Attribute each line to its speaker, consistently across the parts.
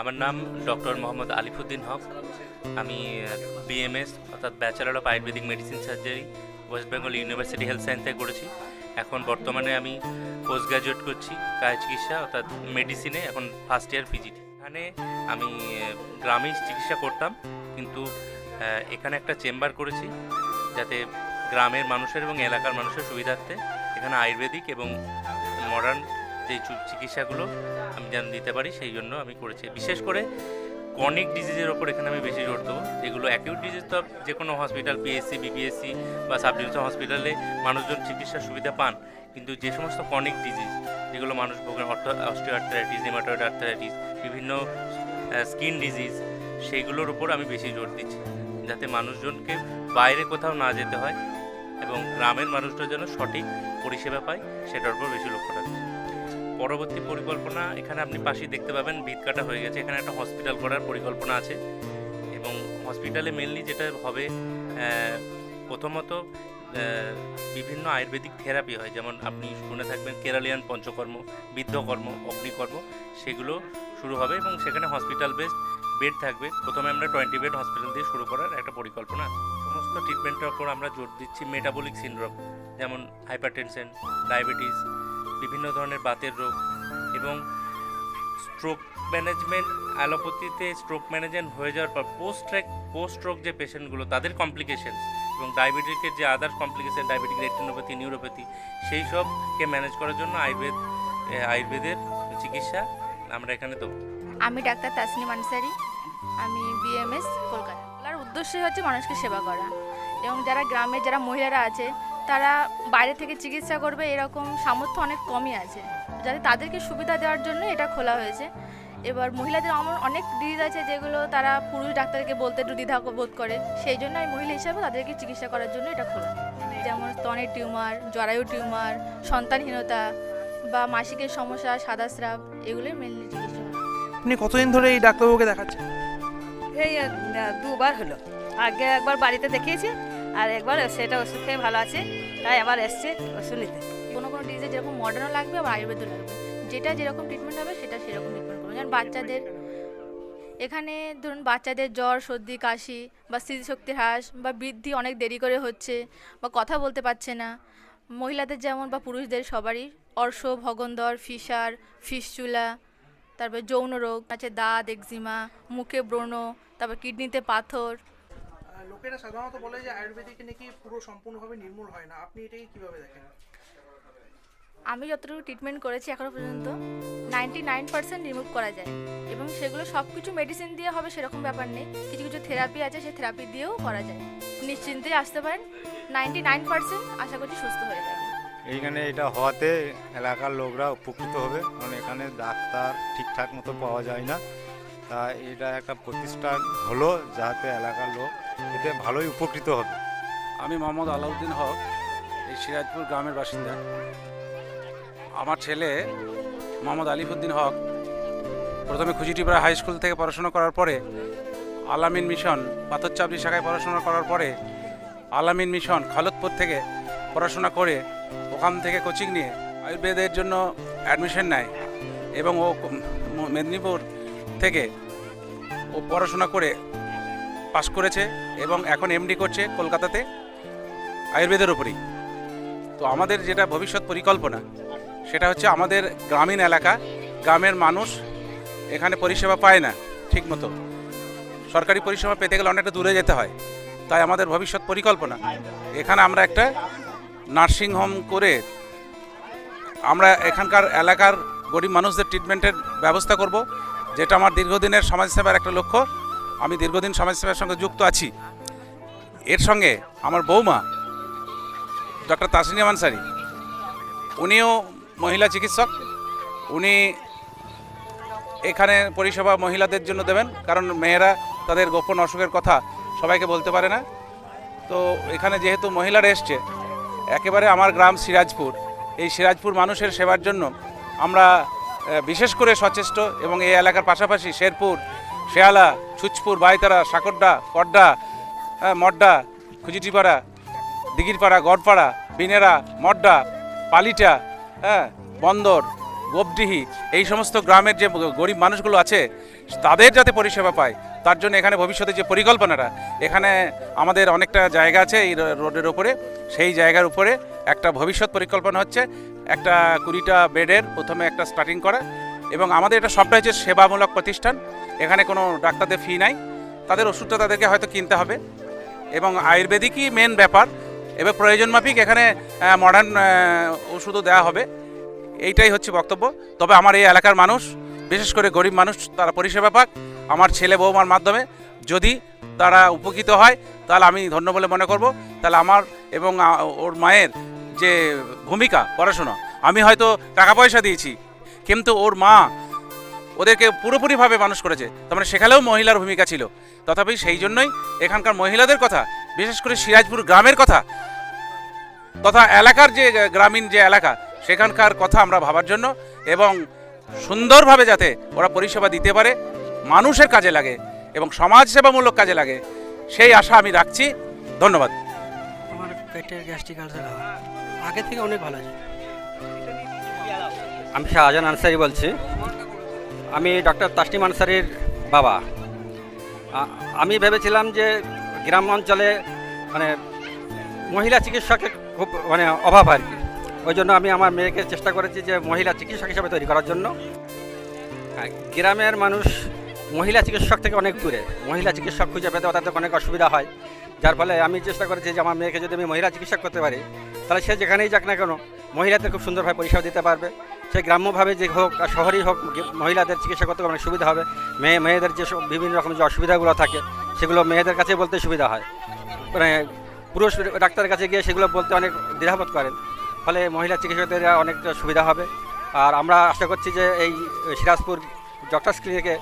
Speaker 1: আমার নাম ডক্টর মোহাম্মদ আলিফুদ্দিন হক। আমি বিএমএস অর্থাৎ bachelor of ayurvedic medicine surgery West Bengal university health science করেছি। এখন বর্তমানে আমি পোস্ট গ্রাজুয়েট করছি কায় চিকিৎসা অর্থাৎ মেডিসিনে এখন ফার্স্ট ইয়ার পিজিটি এখানে আমি আহ, গ্রামে চিকিৎসা করতাম কিন্তু এখানে একটা চেম্বার করেছি যাতে গ্রামের মানুষের এবং এলাকার মানুষের সুবিধার্থে এখানে আয়ুর্বেদিক এবং মডার্ন যে চিকিৎসাগুলো আমি যেন দিতে পারি, সেই জন্য আমি করেছি। বিশেষ করে কনিক ডিজিজের ওপর এখানে আমি বেশি জোর দেবো। যেগুলো অ্যাকিউট ডিজিজ তো যে কোনো হসপিটাল পিএসসি বিপিএসসি বা সাব ডিভিশন হসপিটালে মানুষজন চিকিৎসার সুবিধা পান। কিন্তু যে সমস্ত কনিক ডিজিজ যেগুলো মানুষ ভোগেন অস্টিওআর্থারাইটিস হেমাটোয়েড আর্থারাইটিস বিভিন্ন স্কিন ডিজিজ সেইগুলোর উপর আমি বেশি জোর দিচ্ছি। যাতে মানুষজনকে বাইরে কোথাও না যেতে হয় এবং গ্রামের মানুষরা যেন সঠিক পরিষেবা পায়, সেটার উপর বেশি লক্ষ্য রাখছি। পরবর্তী পরিকল্পনা, এখানে আপনি পাশেই দেখতে পাবেন, ভিত কাটা হয়ে গেছে। এখানে একটা হসপিটাল করার পরিকল্পনা আছে। এবং হসপিটালে মেনলি যেটা হবে প্রথমত বিভিন্ন আয়ুর্বেদিক থেরাপি হয়। যেমন আপনি শুনে থাকবেন, কেরালিয়ান পঞ্চকর্ম, বৃদ্ধকর্ম, অগ্নিকর্ম, সেগুলো শুরু হবে এবং সেখানে হসপিটাল বেসড বেড থাকবে। প্রথমে আমরা টোয়েন্টি বেড হসপিটাল দিয়ে শুরু করার একটা পরিকল্পনা। সমস্ত ট্রিটমেন্টের ওপর আমরা জোর দিচ্ছি মেটাবলিক সিনড্রোম যেমন হাইপারটেনশন ডায়াবেটিস বিভিন্ন ধরনের বাতের রোগ এবং স্ট্রোক ম্যানেজমেন্ট অ্যালোপ্যাথিতে স্ট্রোক ম্যানেজমেন্ট হয়ে যাওয়ার পর পোস্ট ট্র্যাক পোস্ট স্ট্রোক যে পেশেন্টগুলো তাদের কমপ্লিকেশন এবং ডায়াবেটিকের যে others complication diabetic retinopathy neuropathy সেই সবকে ম্যানেজ করার জন্য আয়ুর্বেদ আয়ুর্বেদের চিকিৎসা আমরা এখানে দেবো।
Speaker 2: আমি ডাক্তার তাসনিম আনসারি, আমি বিএমএস কলকাতা। উদ্দেশ্যই হচ্ছে মানুষকে সেবা করা এবং যারা গ্রামে, যারা মহিলারা আছে তারা বাইরে থেকে চিকিৎসা করবে এরকম সামর্থ্য অনেক কমই আছে। যাতে তাদেরকে সুবিধা দেওয়ার জন্য এটা খোলা হয়েছে। এবার মহিলাদের আমার অনেক ডিজিজ আছে যেগুলো তারা পুরুষ ডাক্তারকে বলতে একটু দ্বিধা বোধ করে। সেই জন্য আমি মহিলা হিসাবে তাদেরকে চিকিৎসা করার জন্য এটা খোলা। যেমন স্তনের টিউমার জরায়ু টিউমার সন্তানহীনতা বা মাসিকের সমস্যা সাদা স্রাব এগুলোই মেনলি চিকিৎসা
Speaker 3: আপনি কতদিন ধরে এই ডাক্তারবাবুকে দেখাচ্ছেন?
Speaker 4: এই দুবার হলো। আগে একবার বাড়িতে দেখিয়েছি আর একবার সেটা ওষুধ খেয়ে ভালো আছে, তাই আবার এসছে ওষুধ নিতে।
Speaker 2: কোনো কোনো ডিজে যেরকম মডার্নও লাগবে, আবার আয়ুর্বেদও লাগবে। যেটা যেরকম ট্রিটমেন্ট হবে, সেটা সেরকম ট্রিটমেন্ট করবে। যেমন বাচ্চাদের এখানে ধরুন বাচ্চাদের জ্বর, সর্দি, কাশি বা স্মৃতিশক্তি হ্রাস বা বৃদ্ধি অনেক দেরি করে হচ্ছে বা কথা বলতে পারছে না। মহিলাদের যেমন বা পুরুষদের সবারই অর্শ, ভগন্দর, ফিসার, ফিসচুলা, তারপর যৌন রোগ আছে দাঁত একজিমা মুখে ব্রণ, তারপর কিডনিতে পাথর
Speaker 3: লোকেরা সাধারণত বলে যে আয়ুর্বেদিকে নাকি পুরো সম্পূর্ণভাবে নির্মূল হয় না। আপনি এটাকে কীভাবে দেখেন?
Speaker 2: আমি যতটুকু ট্রিটমেন্ট করেছি এখনও পর্যন্ত নাইনটি নাইন পার্সেন্ট রিমুভ করা যায়। এবং সেগুলো সব কিছু মেডিসিন দিয়ে হবে সেরকম ব্যাপার নেই। কিছু কিছু থেরাপি আছে সেই থেরাপি দিয়েও করা যায়। নিশ্চিন্তে আসতে পারেন নাইনটি নাইন পার্সেন্ট আশা করছি সুস্থ হয়ে যাবে।
Speaker 5: এইখানে এটা হওয়াতে এলাকার লোকরা উপকৃত হবে। কারণ এখানে ডাক্তার ঠিকঠাক মতো পাওয়া যায় না। তা এটা একটা প্রতিষ্ঠান হলো যাতে এলাকার লোক এতে ভালোই উপকৃত হবে।
Speaker 6: আমি মোহাম্মদ আলাউদ্দিন হক, এই সিরাজপুর গ্রামের বাসিন্দা। আমার ছেলে মোহাম্মদ আলিফুদ্দিন হক প্রথমে খুজিটিপাড়া হাই স্কুল থেকে পড়াশোনা করার পরে আলামিন মিশন, পাথরচাপড়ি শাখায় পড়াশোনা করার পরে আলামিন মিশন, খালতপুর থেকে পড়াশোনা করে ওখান থেকে কোচিং নিয়ে আয়ুর্বেদের জন্য অ্যাডমিশন নেয় এবং ও মেদিনীপুর থেকে ও পড়াশোনা করে পাশ করেছে এবং এখন এমডি করছে কলকাতাতে আয়ুর্বেদের উপরেই। তো আমাদের যেটা ভবিষ্যৎ পরিকল্পনা, সেটা হচ্ছে আমাদের গ্রামীণ এলাকা, গ্রামের মানুষ এখানে পরিষেবা পায় না ঠিক মতো সরকারি পরিষেবা পেতে গেলে অনেকটা দূরে যেতে হয়। তাই আমাদের ভবিষ্যৎ পরিকল্পনা, এখানে আমরা একটা নার্সিং হোম করে আমরা এখানকার এলাকার গরিব মানুষদের ট্রিটমেন্টের ব্যবস্থা করব। যেটা আমার দীর্ঘদিনের সমাজসেবার একটা লক্ষ্য, আমি দীর্ঘদিন সমাজসেবার সঙ্গে যুক্ত আছি। এর সঙ্গে আমার বৌমা, ডক্টর তাসনিয়া আনসারি, উনিও মহিলা চিকিৎসক। উনি এখানে পরিষেবা মহিলাদের জন্য দেবেন, কারণ মেয়েরা তাদের গোপন অসুখের কথা সবাইকে বলতে পারে না। তো এখানে যেহেতু মহিলারা এসছে, একেবারে আমার গ্রাম সিরাজপুর, এই সিরাজপুর মানুষের সেবার জন্য আমরা বিশেষ করে সচেষ্ট এবং এই এলাকার পাশাপাশি শেরপুর শেয়ালা ছুচপুর বাইতারা সাকরডা হ্যাঁ, মড্ডা খুজিটিপাড়া দিঘিরপাড়া গড়পাড়া বিনেরা মড্ডা পালিটা হ্যাঁ বন্দর গোপডিহি এই সমস্ত গ্রামের যে গরিব মানুষগুলো আছে তাদের যাতে পরিষেবা পায় তার জন্য এখানে ভবিষ্যতে যে পরিকল্পনাটা এখানে আমাদের অনেকটা জায়গা আছে এই রোডের ওপরে সেই জায়গার উপরে একটা ভবিষ্যৎ পরিকল্পনা হচ্ছে, একটা কুড়িটা বেডের প্রথমে একটা স্টার্টিং করা এবং আমাদের এটা সবটা হচ্ছে সেবামূলক প্রতিষ্ঠান। এখানে কোনো ডাক্তারদের ফি নাই। তাদের ওষুধটা তাদেরকে হয়তো কিনতে হবে। এবং আয়ুর্বেদিকই মেন ব্যাপার। এবার প্রয়োজন মাফিক এখানে মডার্ন ওষুধও দেওয়া হবে। এইটাই হচ্ছে বক্তব্য। তবে আমার এই এলাকার মানুষ, বিশেষ করে গরিব মানুষ, তারা পরিষেবা পাক। আমার ছেলে বৌমার মাধ্যমে যদি তারা উপকৃত হয়, তাহলে আমি ধন্য বলে মনে করব। তাহলে আমার এবং ওর মায়ের যে ভূমিকা, পড়াশোনা, আমি হয়তো টাকা পয়সা দিয়েছি, কিন্তু ওর মা ওদেরকে পুরোপুরিভাবে মানুষ করেছে। তার মানে সেখানেও মহিলার ভূমিকা ছিল। তথাপি সেই জন্যই এখানকার মহিলাদের কথা, বিশেষ করে সিরাজপুর গ্রামের কথা, তথা এলাকার যে গ্রামীণ যে এলাকা, সেখানকার কথা আমরা ভাবার জন্য এবং সুন্দরভাবে যাতে ওরা পরিষেবা দিতে পারে, মানুষের কাজে লাগে এবং সমাজ সেবামূলক কাজে লাগে, সেই আশা আমি রাখছি। ধন্যবাদ।
Speaker 7: পেটের গ্যাস্ট্রিক আলসার হয় আগে থেকে অনেক ভালো আছে।
Speaker 8: আমি শাহজাহান আনসারি বলছি। আমি ডক্টর তাসনিম আনসারির বাবা। আমি ভেবেছিলাম যে গ্রাম অঞ্চলে মানে মহিলা চিকিৎসকের খুব মানে অভাব আর কি। ওই জন্য আমি আমার মেয়েকে চেষ্টা করেছি যে মহিলা চিকিৎসক হিসাবে তৈরি করার জন্য। গ্রামের মানুষ মহিলা চিকিৎসক থেকে অনেক দূরে। মহিলা চিকিৎসক খুঁজে পেতে তাদের অনেক অসুবিধা হয়। যার ফলে আমি চেষ্টা করেছি যে আমার মেয়েকে যদি আমি মহিলা চিকিৎসক করতে পারি, তাহলে সে যেখানেই যাক না কেন, মহিলাদের খুব সুন্দরভাবে পরিষেবা দিতে পারবে। সে গ্রাম্যভাবে যে হোক আর শহরেই হোক, মহিলাদের চিকিৎসা করতে অনেক সুবিধা হবে। মেয়ে, মেয়েদের যে বিভিন্ন রকম যে অসুবিধাগুলো থাকে, সেগুলো মেয়েদের কাছে বলতে সুবিধা হয়। মানে পুরুষ ডাক্তারের কাছে গিয়ে সেগুলো বলতে অনেক দ্বিধাবোধ করেন। ফলে মহিলা চিকিৎসকদের অনেকটা সুবিধা হবে। আর আমরা আশা করছি যে এই সিরাজপুর ডক্টরস ক্লিনিকে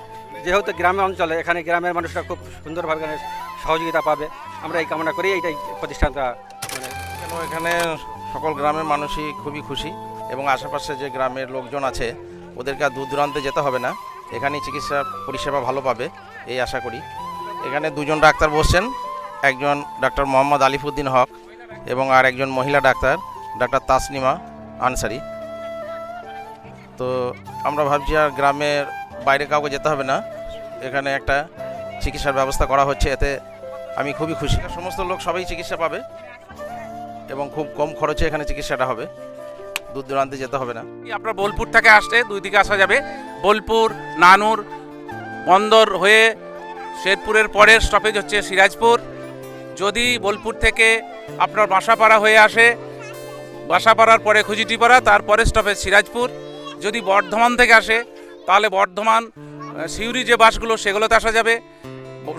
Speaker 8: যেহেতু গ্রামে অঞ্চলে, এখানে গ্রামের মানুষরা খুব সুন্দরভাবে এখানে সহযোগিতা পাবে, আমরা এই কামনা করি, এইটাই প্রতিষ্ঠানটা মানে
Speaker 9: এখানে সকল গ্রামের মানুষই খুবই খুশি এবং আশেপাশে যে গ্রামের লোকজন আছে, ওদেরকে আর দূর দূরান্তে যেতে হবে না। এখানেই চিকিৎসা পরিষেবা ভালো পাবে, এই আশা করি। এখানে দুজন ডাক্তার বসছেন, একজন ডাক্তার মোহাম্মদ আলিফুদ্দিন হক এবং আর একজন মহিলা ডাক্তার ডাক্তার তাসনিমা আনসারি। তো আমরা ভাবছি আর গ্রামের বাইরে কাউকে যেতে হবে না এখানে একটা চিকিৎসার ব্যবস্থা করা হচ্ছে, এতে আমি খুবই খুশি। সমস্ত লোক সবাই চিকিৎসা পাবে এবং খুব কম খরচে এখানে চিকিৎসাটা হবে। দূর দূরান্তে যেতে হবে না।
Speaker 6: আপনার বোলপুর থেকে আসলে দুই দিকে আসা যাবে। বোলপুর, নানুর, বন্দর হয়ে শেরপুরের পরের স্টপেজ হচ্ছে সিরাজপুর। যদি বোলপুর থেকে আপনার বাসাপাড়া হয়ে আসে, বাসাপাড়ার পরে খুজিটিপাড়া, তারপরে স্টপেজ সিরাজপুর। যদি বর্ধমান থেকে আসে, তাহলে বর্ধমান সিউড়ি যে বাসগুলো, সেগুলোতে আসা যাবে।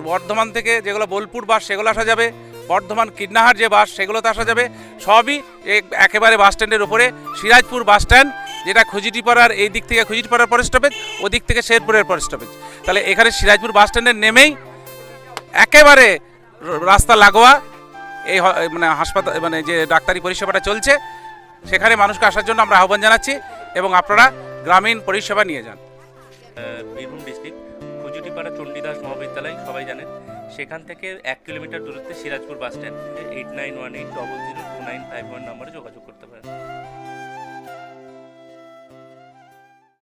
Speaker 6: বর্ধমান থেকে যেগুলো বোলপুর বাস, সেগুলো আসা যাবে। বর্ধমান কিডনাহার যে বাস, সেগুলোতে আসা যাবে। সবই এক- একেবারে বাস স্ট্যান্ডের উপরে। সিরাজপুর বাস স্ট্যান্ড, যেটা খুজিটিপাড়ার এই দিক থেকে খুজিটিপাড়ার পরে স্টপেজ ওদিক থেকে শেরপুরের পরে স্টপেজ তাহলে এখানে সিরাজপুর বাস স্ট্যান্ডে নেমেই একেবারে রাস্তা লাগোয়া, এই মানে হাসপাতাল মানে যে ডাক্তারি পরিষেবাটা চলছে, সেখানে মানুষকে আসার জন্য আমরা আহ্বান জানাচ্ছি এবং আপনারা গ্রামীণ পরিষেবা নিয়ে যান।
Speaker 1: বীরভূম ডিস্ট্রিক্ট খুজুটিপাড়া চণ্ডীদাস মহাবিদ্যালয়, সবাই জানেন। সেখান থেকে এক কিলোমিটার দূরত্বে Sirajpur bus stand, eight nine one eight double zero two nine five one নম্বরে যোগাযোগ করতে পারেন।